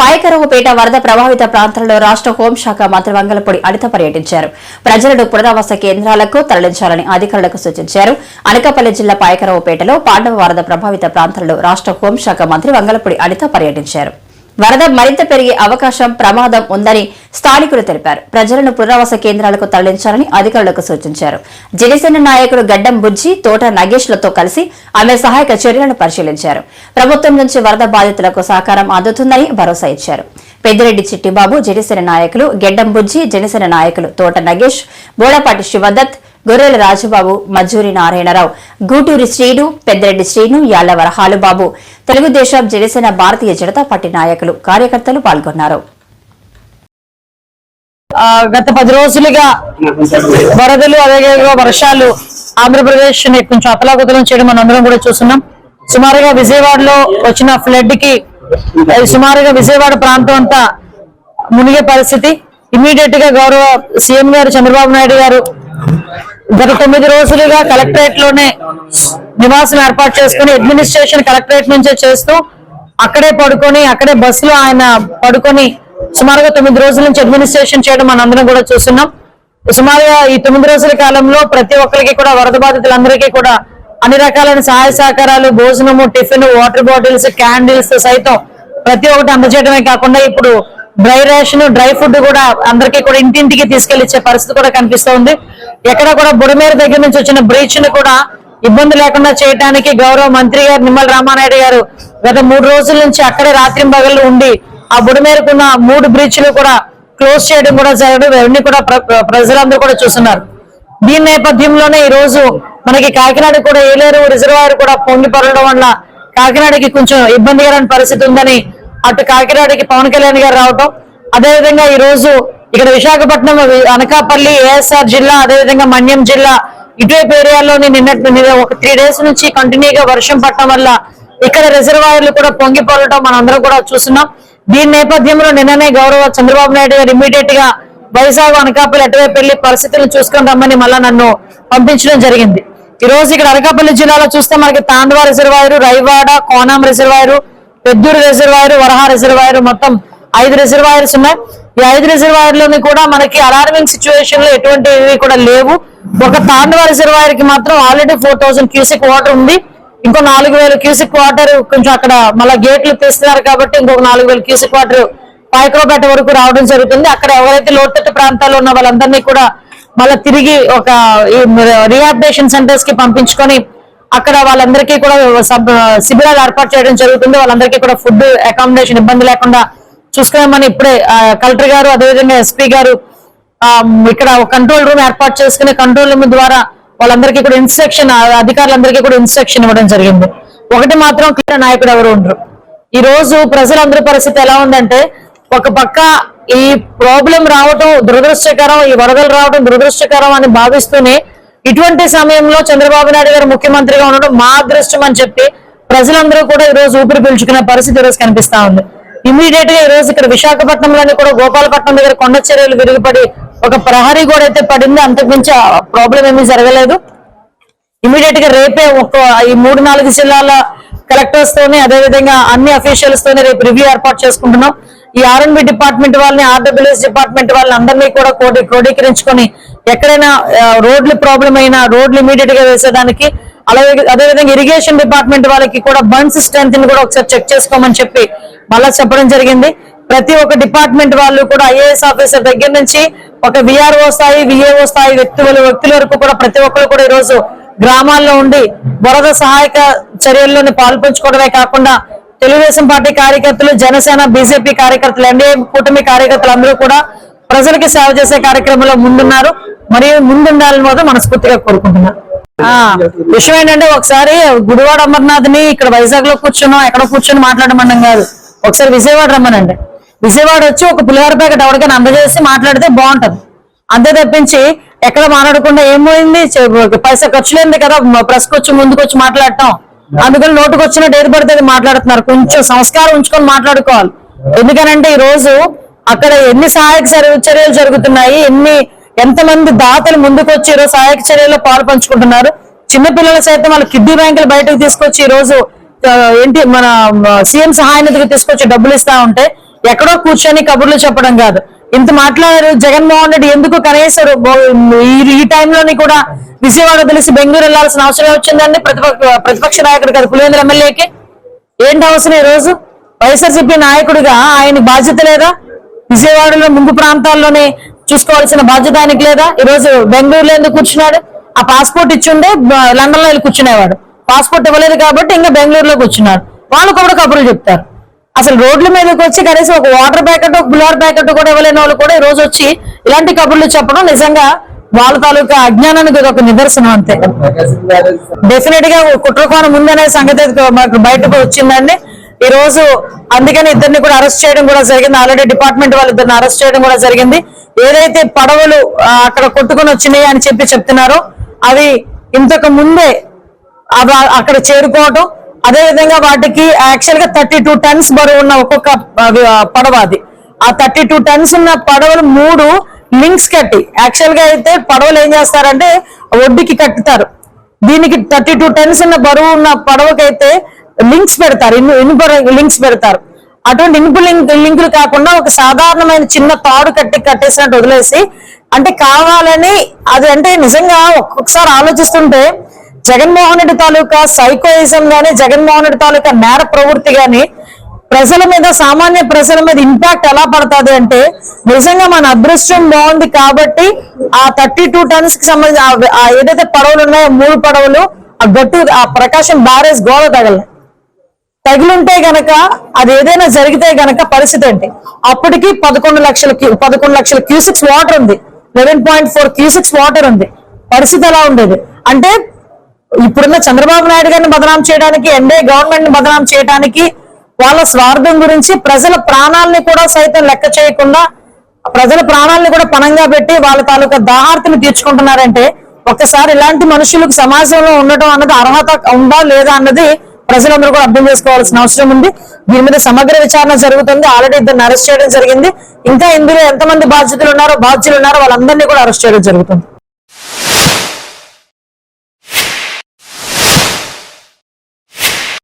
పాయకరవుపేట వరద ప్రభావిత ప్రాంతాల్లో రాష్ట్ర హోంశాఖ మంత్రి వంగలపూడి అనిత పర్యటించారు. ప్రజలను పునరావాస కేంద్రాలకు తరలించాలని అధికారులకు సూచించారు. అనకాపల్లి జిల్లా పాయకరవుపేటలో పాండవ వరద ప్రభావిత ప్రాంతాల్లో రాష్ట్ర హోంశాఖ మంత్రి వంగలపూడి అనిత పర్యటించారు. వరద మరింత పెరిగే అవకాశం ప్రమాదం ఉందని స్థానికులు తెలిపారు. ప్రజలను పునరావాస కేంద్రాలకు తరలించాలని అధికారులకు సూచించారు. జనసేన నాయకుడు గడ్డం బుజ్జి తోట నగేష్లతో కలిసి ఆమె సహాయక చర్యలను పరిశీలించారు. ప్రభుత్వం నుంచి వరద బాధితులకు సహకారం అందుతుందని భరోసా ఇచ్చారు. పెద్దిరెడ్డి చిట్టిబాబు జనసేన నాయకులు గెడ్డం బుజ్జి జనసేన నాయకులు తోట నగేష్ బోడపాటి శివదత్ గొర్రెల రాజుబాబు మజ్జూరి నారాయణరావు గూటూరి శ్రీను పెద్దిరెడ్డి శ్రీను యాళ్ళవర హాలుబాబు తెలుగుదేశం జనసేన భారతీయ జనతా పార్టీ నాయకులు కార్యకర్తలు పాల్గొన్నారు. గత పది రోజులుగా వరదలు అదేవిధంగా వర్షాలు ఆంధ్రప్రదేశ్ని కొంచెం అతలాకుతలం చేయడం మనం అందరం కూడా చూస్తున్నాం. సుమారుగా విజయవాడలో వచ్చిన ఫ్లడ్కి సుమారుగా విజయవాడ ప్రాంతం అంతా మునిగే పరిస్థితి. ఇమీడియట్గా గౌరవ సీఎం గారు చంద్రబాబు నాయుడు గారు గత తొమ్మిది రోజులుగా కలెక్టరేట్లోనే నివాసం ఏర్పాటు చేసుకుని అడ్మినిస్ట్రేషన్ కలెక్టరేట్ నుంచే చేస్తూ అక్కడే పడుకొని అక్కడే బస్సులో ఆయన పడుకొని సుమారుగా తొమ్మిది రోజుల నుంచి అడ్మినిస్ట్రేషన్ చేయడం మనందరం కూడా చూస్తున్నాం. సుమారుగా ఈ తొమ్మిది రోజుల కాలంలో ప్రతి ఒక్కరికి కూడా వరద బాధితులందరికీ కూడా అన్ని రకాలైన సహాయ సహకారాలు భోజనము టిఫిన్ వాటర్ బాటిల్స్ క్యాండిల్స్ సైతం ప్రతి ఒక్కటి అందజేయడమే కాకుండా ఇప్పుడు డ్రై రేషన్ డ్రై ఫుడ్ కూడా అందరికీ కూడా ఇంటింటికి తీసుకెళ్ళిచ్చే పరిస్థితి కూడా కనిపిస్తోంది ఎక్కడ కూడా బుడమేర దగ్గర నుంచి వచ్చిన బ్రీచ్ను కూడా ఇబ్బంది లేకుండా చేయడానికి గౌరవ మంత్రి గారు నిమ్మల రామానాయుడు గారు గత మూడు రోజుల నుంచి అక్కడే రాత్రి పగళ్ళు ఉండి ఆ బుడమేరకున్న మూడు బ్రిడ్జ్లు కూడా క్లోజ్ చేయడం కూడా జరగడం ఇవన్నీ కూడా ప్ర- ప్రజలందరూ కూడా చూస్తున్నారు. దీని నేపథ్యంలోనే ఈ రోజు మనకి కాకినాడ కూడా ఏలేరు రిజర్వాయర్ కూడా పొంగి వల్ల కాకినాడకి కొంచెం ఇబ్బందికరమైన పరిస్థితి ఉందని అటు కాకినాడకి పవన్ కళ్యాణ్ గారు రావటం అదేవిధంగా ఈ రోజు ఇక్కడ విశాఖపట్నం అనకాపల్లి ఏఎస్ఆర్ జిల్లా అదేవిధంగా మన్యం జిల్లా ఇటువైపు ఏరియాలోని నిన్నటి నిన్న ఒక త్రీ డేస్ నుంచి కంటిన్యూగా వర్షం పడటం వల్ల ఇక్కడ రిజర్వాయర్లు కూడా పొంగి పొరలటం మనం అందరం కూడా చూస్తున్నాం. దీని నేపథ్యంలో నిన్ననే గౌరవ చంద్రబాబు నాయుడు గారు ఇమీడియట్గా వైజాగ్ అనకాపల్లి అటువైపు వెళ్ళి పరిస్థితులను చూసుకొని రమ్మని మళ్ళా నన్ను పంపించడం జరిగింది. ఈ రోజు ఇక్కడ అనకాపల్లి జిల్లాలో చూస్తే మనకి Tandava reservoir Raiwada Konam reservoir Peddur reservoir Varaha reservoir మొత్తం ఐదు రిజర్వాయర్స్ ఉన్నాయి. ఈ ఐదు రిజర్వాయర్లోని కూడా మనకి అలార్మింగ్ సిచ్యువేషన్లో ఎటువంటివి కూడా లేవు. ఒక తాండవ రిజర్వాయర్కి మాత్రం already four thousand cusec water ఉంది. ఇంకో నాలుగు వేల క్యూసిక్ వాటర్ కొంచెం అక్కడ మళ్ళీ గేట్లు తీస్తున్నారు కాబట్టి ఇంకొక నాలుగు వేల క్యూసిక్ వాటర్ పాయకరోపేట వరకు రావడం జరుగుతుంది. అక్కడ ఎవరైతే లోతట్టు ప్రాంతాల్లో ఉన్న వాళ్ళందరినీ కూడా మళ్ళీ తిరిగి ఒక రీహాబిటేషన్ సెంటర్స్కి పంపించుకొని అక్కడ వాళ్ళందరికీ కూడా సబ్ శిబిరాలు ఏర్పాటు చేయడం జరుగుతుంది. వాళ్ళందరికీ కూడా ఫుడ్ అకామిడేషన్ ఇబ్బంది లేకుండా చూసుకోమని ఇప్పుడే కలెక్టర్ గారు అదేవిధంగా ఎస్పీ గారు ఇక్కడ కంట్రోల్ రూమ్ ఏర్పాటు చేసుకుని కంట్రోల్ రూమ్ ద్వారా వాళ్ళందరికీ కూడా ఇన్స్ట్రక్షన్ అధికారులందరికీ కూడా ఇన్స్ట్రక్షన్ ఇవ్వడం జరిగింది. ఒకటి మాత్రం క్లియర్ నాయకుడు ఎవరు ఉండరు. ఈ రోజు ప్రజలందరి పరిస్థితి ఎలా ఉందంటే ఒక పక్క ఈ ప్రాబ్లం రావటం దురదృష్టకరం ఈ వరదలు రావడం దురదృష్టకరం అని భావిస్తూనే ఇటువంటి సమయంలో చంద్రబాబు నాయుడు గారు ముఖ్యమంత్రిగా ఉండడం మా అదృష్టం అని చెప్పి ప్రజలందరూ కూడా ఈ రోజు ఊపిరి పీల్చుకునే పరిస్థితి ఈరోజు కనిపిస్తా ఉంది. ఇమీడియట్గా ఈ రోజు ఇక్కడ విశాఖపట్నంలోని కూడా గోపాలపట్నం దగ్గర కొండ చర్యలు విరిగిపడి ఒక ప్రహరీ గోడ అయితే పడింది. అంతకుమించి ప్రాబ్లం ఏమీ జరగలేదు. ఇమీడియట్గా రేపే ఒక ఈ మూడు నాలుగు జిల్లాల కలెక్టర్స్ తోనే అదేవిధంగా అన్ని అఫీషియల్స్ తోనే రేపు రివ్యూ ఏర్పాటు చేసుకుంటున్నాం. ఈ ఆర్ఎన్బి డిపార్ట్మెంట్ వాళ్ళని ఆర్డబ్ల్యూఎస్ డిపార్ట్మెంట్ వాళ్ళని అందరినీ కూడా క్రోడీకరించుకొని ఎక్కడైనా రోడ్లు ప్రాబ్లం అయినా రోడ్లు ఇమీడియట్గా వేసేదానికి అలాగే అదేవిధంగా ఇరిగేషన్ డిపార్ట్మెంట్ వాళ్ళకి కూడా బండ్స్ స్ట్రెంత్ని కూడా ఒకసారి చెక్ చేసుకోమని చెప్పి మళ్ళా చెప్పడం జరిగింది. ప్రతి ఒక్క డిపార్ట్మెంట్ వాళ్ళు కూడా ఐఏఎస్ ఆఫీసర్ దగ్గర నుంచి ఒక విఆర్ఓ స్థాయి విఏఓ స్థాయి వ్యక్తులు వ్యక్తుల వరకు కూడా ప్రతి ఒక్కరు కూడా ఈ రోజు గ్రామాల్లో ఉండి వరద సహాయక చర్యల్లోని పాల్పంచుకోవడమే కాకుండా తెలుగుదేశం పార్టీ కార్యకర్తలు జనసేన బీజేపీ కార్యకర్తలు ఎన్డీఏ కూటమి కార్యకర్తలు అందరూ కూడా ప్రజలకి సేవ చేసే కార్యక్రమంలో ముందున్నారు. మరియు ముందుండాలని మాత్రం మనస్ఫూర్తిగా కోరుకుంటున్నాను ఆ విషయం ఏంటంటే ఒకసారి గుడివాడ అమర్నాథ్ని ఇక్కడ వైజాగ్లో కూర్చున్నాం ఎక్కడ కూర్చొని మాట్లాడమన్నాం కాదు. ఒకసారి విజయవాడ రమ్మనండి. విజయవాడ వచ్చి ఒక పులిహోర ప్యాకెట్ ఎవరికైనా అందజేసి మాట్లాడితే బాగుంటది. అంతే తప్పించి ఎక్కడ మాట్లాడకుండా ఏమైంది? పైసా ఖర్చు లేనిది కదా ప్రెస్ వచ్చి ముందుకొచ్చి మాట్లాడటం అందుకని నోటుకు వచ్చినట్టు ఏది పడితే అది మాట్లాడుతున్నారు. కొంచెం సంస్కారం ఉంచుకొని మాట్లాడుకోవాలి. ఎందుకనంటే ఈ రోజు అక్కడ ఎన్ని సహాయక చర్యలు జరుగుతున్నాయి ఎన్ని ఎంతమంది దాతలు ముందుకు వచ్చి రోజు సహాయక చర్యల్లో పాలు పంచుకుంటున్నారు చిన్నపిల్లలు సైతం వాళ్ళ కిడ్నీ బ్యాంకులు బయటకు తీసుకొచ్చి ఈ రోజు ఏంటి మన సీఎం సహాయ నిధికి తీసుకొచ్చి డబ్బులు ఇస్తా ఉంటే ఎక్కడో కూర్చొని కబుర్లు చెప్పడం కాదు. ఇంత మాట్లాడారు జగన్మోహన్ రెడ్డి ఎందుకు కనీసం ఈ- టైంలోని కూడా విజయవాడ తెలిసి బెంగళూరు వెళ్ళాల్సిన అవసరం వచ్చిందండి ప్రతిపక్ష ప్రతిపక్ష నాయకుడు కదా కులేంద్ర ఎమ్మెల్యేకి. ఏంటి అవసరం ఈ రోజు వైఎస్ఆర్సీపీ నాయకుడిగా ఆయన బాధ్యత లేదా? విజయవాడలో ముందు ప్రాంతాల్లోనే చూసుకోవాల్సిన బాధ్యత ఆయనకి లేదా? ఈరోజు బెంగళూరులో ఎందుకు కూర్చున్నాడు? ఆ పాస్పోర్ట్ ఇచ్చుండే లండన్లో వెళ్ళి కూర్చునేవాడు. పాస్పోర్ట్ ఇవ్వలేదు కాబట్టి ఇంకా బెంగళూరులో కూర్చున్నాడు వాళ్ళు కూడా కబుర్లు చెప్తారు. అసలు రోడ్ల మీదకి వచ్చి కనీసం ఒక వాటర్ ప్యాకెట్ ఒక బ్లూర్ ప్యాకెట్ కూడా ఇవ్వలేని వాళ్ళు కూడా ఈ రోజు వచ్చి ఇలాంటి కబుర్లు చెప్పడం నిజంగా వాళ్ళ తాలూకా అజ్ఞానానికి ఒక నిదర్శనం అంతే. డెఫినెట్గా కుట్రకోణం ఉందనే సంగతి మాకు బయటకు వచ్చిందండి. ఈ రోజు అందుకని ఇద్దరిని కూడా అరెస్ట్ చేయడం కూడా జరిగింది. ఆల్రెడీ డిపార్ట్మెంట్ వాళ్ళు ఇద్దరిని అరెస్ట్ చేయడం కూడా జరిగింది. ఏదైతే పడవలు అక్కడ కొట్టుకుని వచ్చినాయి అని చెప్పి చెప్తున్నారో అవి ఇంతకు ముందే అవి అక్కడ చేరుకోవటం అదే విధంగా వాటికి యాక్చువల్గా థర్టీ టూ టన్స్ బరువు ఉన్న ఒక్కొక్క పడవ అది. ఆ థర్టీ టూ టన్స్ ఉన్న పడవలు మూడు లింక్స్ కట్టి యాక్చువల్గా అయితే పడవలు ఏం చేస్తారంటే ఒడ్డుకి కట్టుతారు. దీనికి థర్టీ టూ టన్స్ ఉన్న బరువు ఉన్న పడవకైతే లింక్స్ పెడతారు ఇన్ ఇనుప లింక్స్ పెడతారు. అటువంటి ఇనుపు లింక్ లింకులు కాకుండా ఒక సాధారణమైన చిన్న తాడు కట్టి కట్టేసినట్టు వదిలేసి అంటే కావాలని అది అంటే నిజంగా ఒక్కొక్కసారి ఆలోచిస్తుంటే జగన్మోహన్ రెడ్డి తాలూకా సైకోయిజం గాని జగన్మోహన్ రెడ్డి తాలూకా నేర ప్రవృత్తి గాని ప్రజల మీద సామాన్య ప్రజల మీద ఇంపాక్ట్ ఎలా పడుతుంది అంటే నిజంగా మన అదృష్టం బాగుంది కాబట్టి ఆ థర్టీ టూ టన్స్కి సంబంధించి ఏదైతే పడవలు ఉన్నాయో మూడు పడవలు ఆ గట్టు ఆ ప్రకాశం బ్యారేజ్ గోడ తగలే. తగిలింటే గనక అది ఏదైనా జరిగితే గనక పరిస్థితి ఏంటి? అప్పటికి పదకొండు లక్షల పదకొండు లక్షల క్యూసిక్స్ వాటర్ ఉంది. Eleven point four cusecs water ఉంది. పరిస్థితి ఎలా ఉండేది? అంటే ఇప్పుడున్న చంద్రబాబు నాయుడు గారిని బదనాం చేయడానికి ఎన్డీఏ గవర్నమెంట్ని బదనాం చేయడానికి వాళ్ళ స్వార్థం గురించి ప్రజల ప్రాణాలని కూడా సైతం లెక్క చేయకుండా ప్రజల ప్రాణాలని కూడా పణంగా పెట్టి వాళ్ళ తాలూకా దాహార్తిని తీర్చుకుంటున్నారంటే ఒక్కసారి ఇలాంటి మనుషులకు సమాజంలో ఉండటం అన్నది అర్హత ఉందా లేదా అన్నది ప్రజలందరూ కూడా అర్థం చేసుకోవాల్సిన అవసరం ఉంది. దీని మీద సమగ్ర విచారణ జరుగుతుంది. ఆల్రెడీ ఇద్దరిని అరెస్ట్ చేయడం జరిగింది. ఇంకా ఇందులో ఎంతమంది బాధ్యతలు ఉన్నారో బాధ్యులు ఉన్నారో వాళ్ళందరినీ కూడా అరెస్ట్ చేయడం జరుగుతుంది.